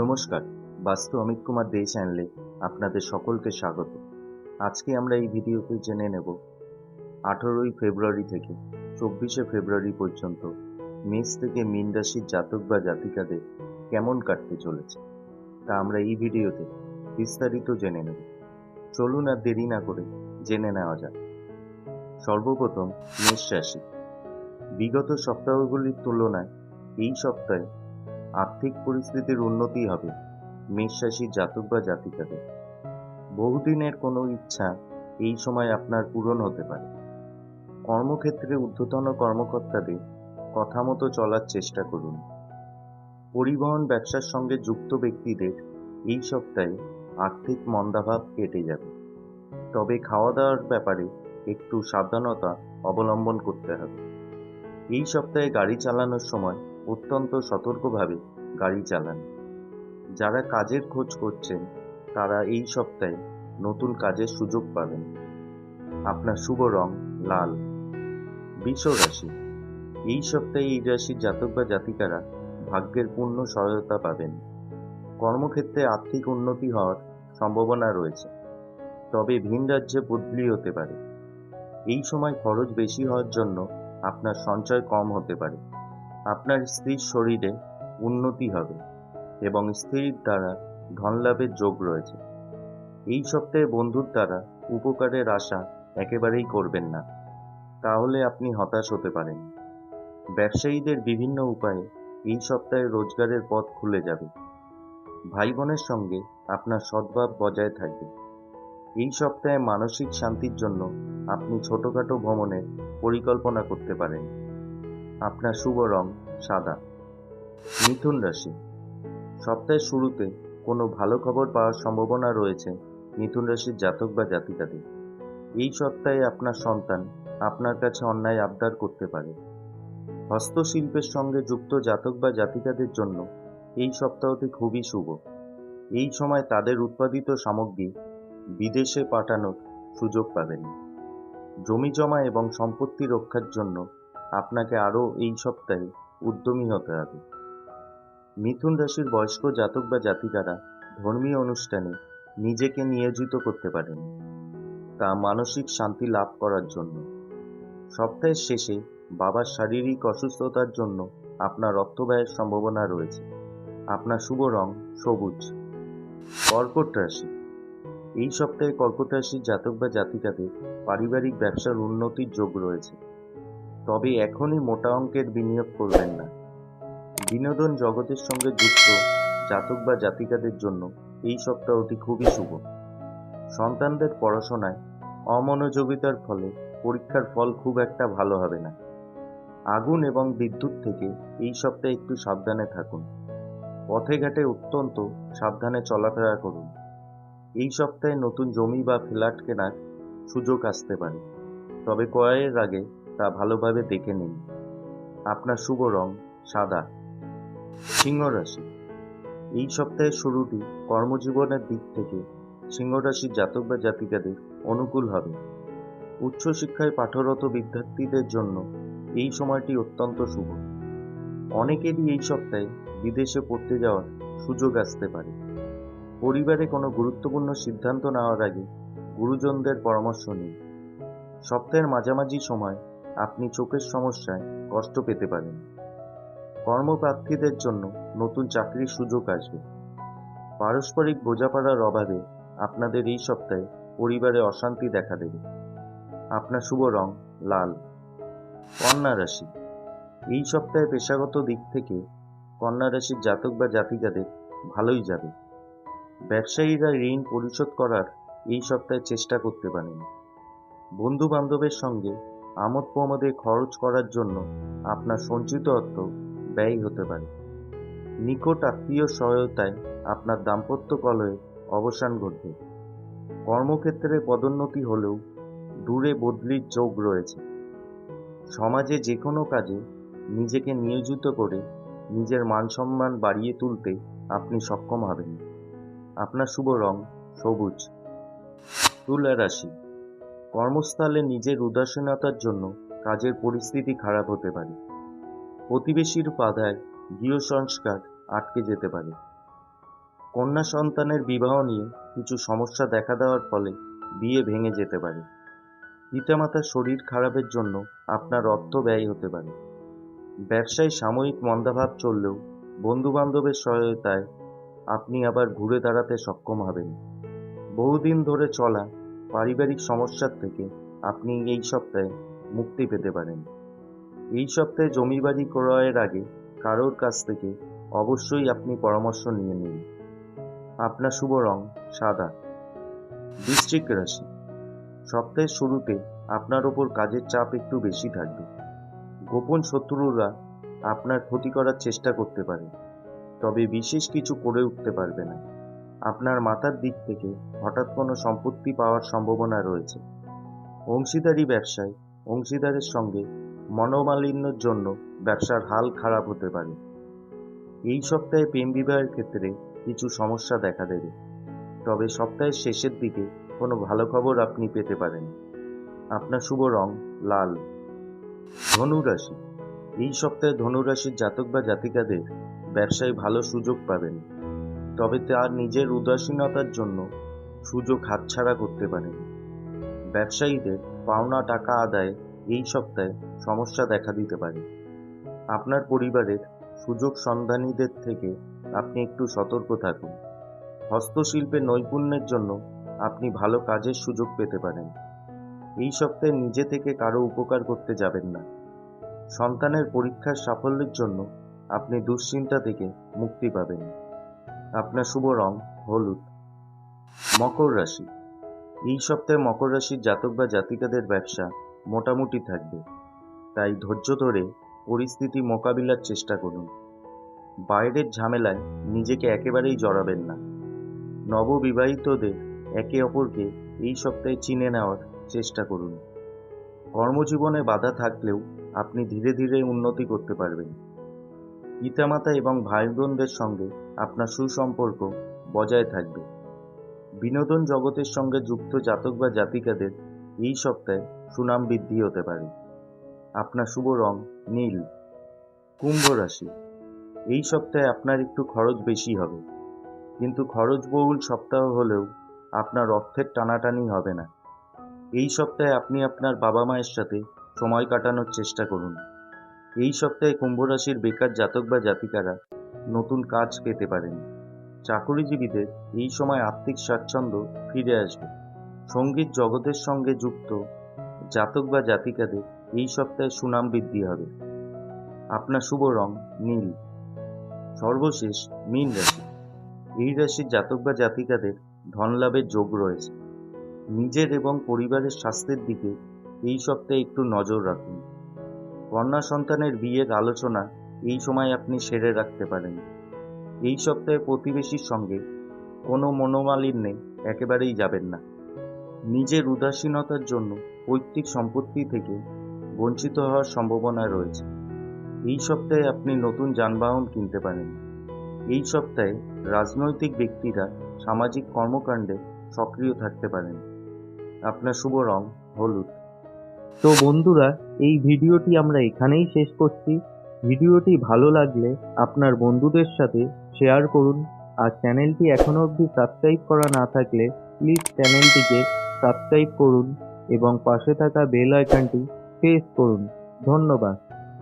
নমস্কার, বাস্তু অমিত কুমার দে চ্যানেলে আপনাদের সকলকে স্বাগত। আজকে আমরা এই ভিডিওতে জেনে নেব, আঠেরোই ফেব্রুয়ারি থেকে চব্বিশে ফেব্রুয়ারি পর্যন্ত মেষ থেকে মীন রাশির জাতক বা জাতিকাদের কেমন কাটতে চলেছে, তা আমরা এই ভিডিওতে বিস্তারিত জেনে নেব। চলুন আর দেরি না করে জেনে নেওয়া যাক। সর্বপ্রথম মেষ রাশি। বিগত সপ্তাহগুলির তুলনায় এই সপ্তাহে আর্থিক পরিস্থিতির উন্নতি হবে। মেষ রাশির জাতক বা জাতিকাদের। বহুদিনের কোনো ইচ্ছা এই সময় আপনার পূরণ হতে পারে। কর্মক্ষেত্রে ঊর্ধ্বতন কর্মকর্তাদের কথা মতো চলার চেষ্টা করুন। পরিবহন ব্যবসার সঙ্গে যুক্ত ব্যক্তিদের এই সপ্তাহে আর্থিক মন্দাভাব কেটে যাবে। তবে খাওয়া দাওয়ার ব্যাপারে একটু সাবধানতা অবলম্বন করতে হবে। এই সপ্তাহে গাড়ি চালানোর সময় অত্যন্ত সতর্কভাবে গাড়ি চালান। যারা কাজের খোঁজ করছেন, তারা এই সপ্তাহে নতুন কাজের সুযোগ পাবেন। আপনার শুভ রং লাল। বৃষ রাশি। এই সপ্তাহে এই রাশির জাতক বা জাতিকারা ভাগ্যের পূর্ণ সহায়তা পাবেন। কর্মক্ষেত্রে আর্থিক উন্নতি হওয়ার সম্ভাবনা রয়েছে। তবে ভিন রাজ্যে বদলি হতে পারে। এই সময় খরচ বেশি হওয়ার জন্য আপনার সঞ্চয় কম হতে পারে। আপনার স্ত্রীর শরীরে উন্নতি হবে এবং স্ত্রীর দ্বারা ধনলাভের যোগ রয়েছে। এই সপ্তাহে বন্ধুর দ্বারা উপকারের আশা একেবারেই করবেন না। তাহলে আপনি হতাশ হতে পারেন। ব্যবসায়ীদের বিভিন্ন উপায়ে এই সপ্তাহে রোজগারের পথ খুলে যাবে। ভাই বোনের সঙ্গে আপনার সদ্ভাব বজায় থাকবে। এই সপ্তাহে মানসিক শান্তির জন্য আপনি ছোটখাটো ভ্রমণের পরিকল্পনা করতে পারেন। আপনার শুভ রং সাদা। মিথুন রাশি। সপ্তাহের শুরুতে কোনো ভালো খবর পাওয়ার সম্ভাবনা রয়েছে মিথুন রাশির জাতক বা জাতিকাদের। এই সপ্তাহে আপনার সন্তান আপনার কাছে অন্যায় আবদার করতে পারে। হস্তশিল্পের সঙ্গে যুক্ত জাতক বা জাতিকাদের জন্য এই সপ্তাহটি খুবই শুভ। এই সময় তাদের উৎপাদিত সামগ্রী বিদেশে পাঠানোর সুযোগ পাবেন জমি জমা এবং সম্পত্তি রক্ষার জন্য আপনাকে আরও এই সপ্তাহে উদ্যমী হতে হবে। মিথুন রাশির বয়স্ক জাতক বা জাতিকারা ধর্মীয় অনুষ্ঠানে নিজেকে নিয়োজিত করতে পারেন। তা মানসিক শান্তি লাভ করার জন্য। সপ্তাহের শেষে বাবার শারীরিক অসুস্থতার জন্য আপনার রক্ত ব্যয়ের সম্ভাবনা রয়েছে। আপনার শুভ রং সবুজ। কর্কট রাশি। এই সপ্তাহে কর্কট রাশির জাতক বা জাতিকাদের পারিবারিক ব্যবসার উন্নতির যোগ রয়েছে। তবে এখনই মোটা অঙ্কের বিনিয়োগ করবেন না। বিনোদন জগতের সঙ্গে যুক্ত জাতক বা জাতিকাদের জন্য এই সপ্তাহটি খুবই শুভ। সন্তানদের পড়াশোনায় অমনোযোগিতার ফলে পরীক্ষার ফল খুব একটা ভালো হবে না। আগুন এবং বিদ্যুৎ থেকে এই সপ্তাহে একটু সাবধানে থাকুন। পথে ঘাটে অত্যন্ত সাবধানে চলাফেরা করুন। এই সপ্তাহে নতুন জমি বা ফ্ল্যাট কেনার সুযোগ আসতে পারে। তবে ক্রয়ের আগে তা ভালোভাবে দেখে নিন। আপনার শুভ রং সাদা। সিংহ রাশি এই সপ্তাহের শুরুটি কর্মজীবনের দিক থেকে সিংহ রাশির জাতক বা জাতিকাদের অনুকূল হবে। উচ্চশিক্ষায় পাঠরত বিদ্যার্থীদের জন্য এই সময়টি অত্যন্ত শুভ। অনেকেরই এই সপ্তাহে বিদেশে পড়তে যাওয়ার সুযোগ আসতে পারে। পরিবারে কোনো গুরুত্বপূর্ণ সিদ্ধান্ত নেওয়ার আগে গুরুজনদের পরামর্শ নিন। সপ্তাহের মাঝামাঝি সময় আপনি চোখের সমস্যায় কষ্ট পেতে পারেন। কর্মপ্রার্থীদের জন্য নতুন চাকরির সুযোগ আসবে। পারস্পরিক বোঝাপড়ার অভাবে আপনাদের এই সপ্তাহে পরিবারে অশান্তি দেখা দেবে। আপনার শুভ রং লাল। কন্যা রাশি। এই সপ্তাহে পেশাগত দিক থেকে কন্যা রাশির জাতক বা জাতিকাদের ভালোই যাবে। ব্যবসায়ীরা ঋণ পরিশোধ করার এই সপ্তাহে চেষ্টা করতে পারেন। বন্ধু বান্ধবের সঙ্গে আমোদ প্রমোদে খরচ করার জন্য আপনার সঞ্চিত অর্থ ব্যয় হতে পারে। নিকট আত্মীয় সহায়তায় আপনার দাম্পত্য কলয়ে অবসান ঘটবে। কর্মক্ষেত্রে পদোন্নতি হলেও দূরে বদলির যোগ রয়েছে। সমাজে যে কোনো কাজে নিজেকে নিয়োজিত করে নিজের মান সম্মান বাড়িয়ে তুলতে আপনি সক্ষম হবেন। আপনার শুভ রং সবুজ। তুলা রাশি। কর্মস্থলে নিজের উদাসীনতার জন্য কাজের পরিস্থিতি খারাপ হতে পারে। প্রতিবেশীর বাধায় গৃহ সংস্কার আটকে যেতে পারে। কন্যা সন্তানের বিবাহ নিয়ে কিছু সমস্যা দেখা দেওয়ার ফলে বিয়ে ভেঙে যেতে পারে। পিতামাতার শরীর খারাপের জন্য আপনার অর্থ ব্যয় হতে পারে। ব্যবসায় সাময়িক মন্দাভাব চললেও বন্ধুবান্ধবের সহায়তায় আপনি আবার ঘুরে দাঁড়াতে সক্ষম হবেন। বহুদিন ধরে চলা পারিবারিক সমস্যার থেকে আপনি এই সপ্তাহে মুক্তি পেতে পারেন। এই সপ্তাহে জমি বাড়ি ক্রয়ের আগে কারোর কাছ থেকে অবশ্যই আপনি পরামর্শ নিয়ে নিন। আপনার শুভ রং সাদা। বৃশ্চিক রাশি। সপ্তাহের শুরুতে আপনার ওপর কাজের চাপ একটু বেশি থাকবে। গোপন শত্রুরা আপনার ক্ষতি করার চেষ্টা করতে পারে, তবে বিশেষ কিছু করে উঠতে পারবে না। আপনার মাথার দিক থেকে হঠাৎ কোনো সম্পত্তি পাওয়ার সম্ভাবনা রয়েছে। অংশীদারি ব্যবসায় অংশীদারের সঙ্গে মনোমালিন্যর জন্য ব্যবসার হাল খারাপ হতে পারে। এই সপ্তাহে প্রেম বিবাহের ক্ষেত্রে কিছু সমস্যা দেখা দেবে। তবে সপ্তাহের শেষের দিকে কোনো ভালো খবর আপনি পেতে পারেন। আপনার শুভ রং লাল। ধনুরাশি। এই সপ্তাহে ধনুরাশির জাতক বা জাতিকাদের ব্যবসায় ভালো সুযোগ পাবেন। তবে তার নিজের উদাসীনতার জন্য সুযোগ হাতছাড়া করতে পারেন। ব্যবসায়ীদের পাওনা টাকা আদায়ে এই সপ্তাহে সমস্যা দেখা দিতে পারে। আপনার পরিবারের সুযোগ সন্ধানীদের থেকে আপনি একটু সতর্ক থাকুন। হস্তশিল্পে নৈপুণ্যের জন্য আপনি ভালো কাজের সুযোগ পেতে পারেন। এই সপ্তাহে নিজে থেকে কারও উপকার করতে যাবেন না। সন্তানের পরীক্ষার সাফল্যের জন্য আপনি দুশ্চিন্তা থেকে মুক্তি পাবেন। আপনার শুভ রং হলুদ। মকর রাশি। এই সপ্তাহে মকর রাশির জাতক বা জাতিকাদের ব্যবসা মোটামুটি থাকবে। তাই ধৈর্য ধরে পরিস্থিতি মোকাবিলার চেষ্টা করুন। বাইরের ঝামেলায় নিজেকে একেবারেই জড়াবেন না। নববিবাহিতদের একে অপরকে এই সপ্তাহে চিনে নেওয়ার চেষ্টা করুন। কর্মজীবনে বাধা থাকলেও আপনি ধীরে ধীরে উন্নতি করতে পারবেন। পিতামাতা এবং ভাই বোনদের সঙ্গে আপনার সুসম্পর্ক বজায় থাকবে। বিনোদন জগতের সঙ্গে যুক্ত জাতক বা জাতিকাদের এই সপ্তাহে সুনাম বৃদ্ধি হতে পারে। আপনার শুভ রং নীল, কুম্ভ রাশি। এই সপ্তাহে আপনার একটু খরচ বেশি হবে। কিন্তু খরচবহুল সপ্তাহ হলেও আপনার অর্থের টানাটানি হবে না। এই সপ্তাহে আপনি আপনার বাবা মায়ের সাথে সময় কাটানোর চেষ্টা করুন। এই সপ্তাহে কুম্ভ রাশির বেকার জাতক বা জাতিকারা নতুন কাজ পেতে পারেন। চাকরিজীবীদের এই সময় আর্থিক স্বাচ্ছন্দ্য ফিরে আসবে। সংগীত জগতের সঙ্গে যুক্ত জাতক বা জাতিকাদের এই সপ্তাহে সুনাম বৃদ্ধি হবে। আপনার শুভ রং নীল। সর্বশেষ মীন রাশি। এই রাশির জাতক বা জাতিকাদের ধনলাভের যোগ রয়েছে। নিজের এবং পরিবারের স্বাস্থ্যের দিকে এই সপ্তাহে একটু নজর রাখুন। কন্যা সন্তানের বিয়ের আলোচনা এই সময় আপনি সেরে রাখতে পারেন। এই সপ্তাহে প্রতিবেশীর সঙ্গে কোনো মনোমালিন্যে একেবারেই যাবেন না। নিজের উদাসীনতার জন্য পৈতৃক সম্পত্তি থেকে বঞ্চিত হওয়ার সম্ভাবনা রয়েছে। এই সপ্তাহে আপনি নতুন যানবাহন কিনতে পারেন। এই সপ্তাহে রাজনৈতিক ব্যক্তিরা সামাজিক কর্মকাণ্ডে সক্রিয় থাকতে পারেন। আপনার শুভ রং হলুদ। তো বন্ধুরা, এই ভিডিওটি আমরা এখানেই শেষ করছি। ভিডিওটি ভালো লাগলে আপনার বন্ধুদের সাথে শেয়ার করুন। আর চ্যানেলটি এখনও অবধি সাবস্ক্রাইব করা না থাকলে প্লিজ চ্যানেলটিকে সাবস্ক্রাইব করুন এবং পাশে থাকা বেল আইকনটি প্রেস করুন। ধন্যবাদ।